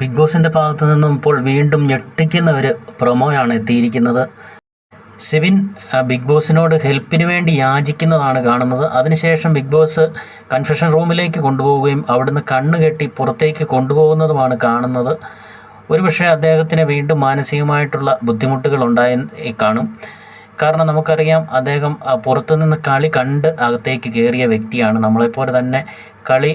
Big ബോസിന്റെ ഭാഗത്തു നിന്നും ഇപ്പോൾ വീണ്ടും ഞെട്ടിക്കുന്ന ഒരു പ്രൊമോയാണ് എത്തിയിരിക്കുന്നത്. സിബിൻ ബിഗ് ബോസിനോട് ഹെൽപ്പിന് വേണ്ടി യാചിക്കുന്നതാണ് കാണുന്നത്. അതിനുശേഷം ബിഗ് ബോസ് കൺഫെഷൻ റൂമിലേക്ക് കൊണ്ടുപോവുകയും അവിടുന്ന് കണ്ണ് കെട്ടി പുറത്തേക്ക് കൊണ്ടുപോകുന്നതുമാണ് കാണുന്നത്. ഒരുപക്ഷെ അദ്ദേഹത്തിന് വീണ്ടും മാനസികമായിട്ടുള്ള ബുദ്ധിമുട്ടുകൾ ഉണ്ടായി കാണും. കാരണം നമുക്കറിയാം അദ്ദേഹം പുറത്തുനിന്ന് കളി കണ്ട് അകത്തേക്ക് കയറിയ വ്യക്തിയാണ്. നമ്മളെപ്പോലെ തന്നെ കളി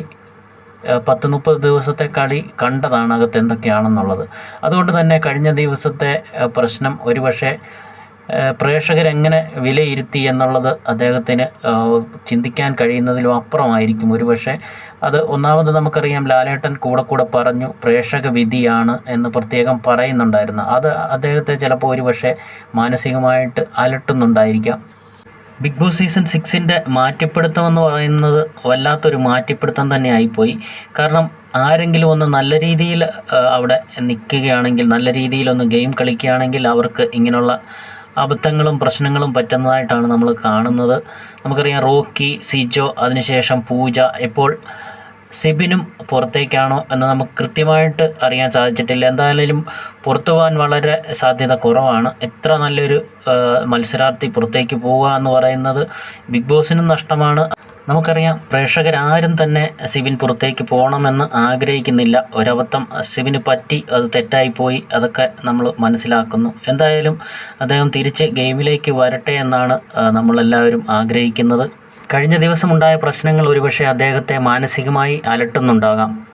പത്ത് മുപ്പത് ദിവസത്തെ കളി കണ്ടതാണ് അകത്ത് എന്തൊക്കെയാണെന്നുള്ളത്. അതുകൊണ്ട് തന്നെ കഴിഞ്ഞ ദിവസത്തെ പ്രശ്നം ഒരുപക്ഷെ പ്രേക്ഷകരെങ്ങനെ വിലയിരുത്തി എന്നുള്ളത് അദ്ദേഹത്തിന് ചിന്തിക്കാൻ കഴിയുന്നതിലും അപ്പുറമായിരിക്കും. ഒരുപക്ഷെ അത് ഒന്നാമത് നമുക്കറിയാം ലാലേട്ടൻ കൂടെ കൂടെ പറഞ്ഞു പ്രേക്ഷക വിധിയാണ് എന്ന് പ്രത്യേകം പറയുന്നുണ്ടായിരുന്നു. അത് അദ്ദേഹത്തെ ചിലപ്പോൾ ഒരുപക്ഷെ മാനസികമായിട്ട് അലട്ടുന്നുണ്ടായിരിക്കാം. ബിഗ് ബോസ് സീസൺ സിക്സിന്റെ മാറ്റിപ്പിടുത്തം എന്ന് പറയുന്നത് വല്ലാത്തൊരു മാറ്റിപ്പിടുത്തം തന്നെ ആയിപ്പോയി. കാരണം ആരെങ്കിലും ഒന്ന് നല്ല രീതിയിൽ അവിടെ നിൽക്കുകയാണെങ്കിൽ നല്ല രീതിയിലൊന്ന് ഗെയിം കളിക്കുകയാണെങ്കിൽ അവർക്ക് ഇങ്ങനെയുള്ള അബദ്ധങ്ങളും പ്രശ്നങ്ങളും പറ്റുന്നതായിട്ടാണ് നമ്മൾ കാണുന്നത്. നമുക്കറിയാം റോക്കി സിജോ അതിനുശേഷം പൂജ. ഇപ്പോൾ സിബിനും പുറത്തേക്കാണോ എന്ന് നമുക്ക് കൃത്യമായിട്ട് അറിയാൻ സാധിച്ചിട്ടില്ല. എന്തായാലും പുറത്തു പോകാൻ വളരെ സാധ്യത കുറവാണ്. എത്ര നല്ലൊരു മത്സരാർത്ഥി പുറത്തേക്ക് പോവുക എന്ന് പറയുന്നത് ബിഗ് ബോസിനും നഷ്ടമാണ്. നമുക്കറിയാം പ്രേക്ഷകരാരും തന്നെ സിബിൻ പുറത്തേക്ക് പോകണമെന്ന് ആഗ്രഹിക്കുന്നില്ല. ഒരബദ്ധം സിബിന് പറ്റി അത് തെറ്റായിപ്പോയി അതൊക്കെ നമ്മൾ മനസ്സിലാക്കുന്നു. എന്തായാലും അദ്ദേഹം തിരിച്ച് ഗെയിമിലേക്ക് വരട്ടെ എന്നാണ് നമ്മളെല്ലാവരും ആഗ്രഹിക്കുന്നത്. കഴിഞ്ഞ ദിവസമുണ്ടായ പ്രശ്നങ്ങൾ ഒരുപക്ഷെ അദ്ദേഹത്തെ മാനസികമായി അലട്ടുന്നുണ്ടാകാം.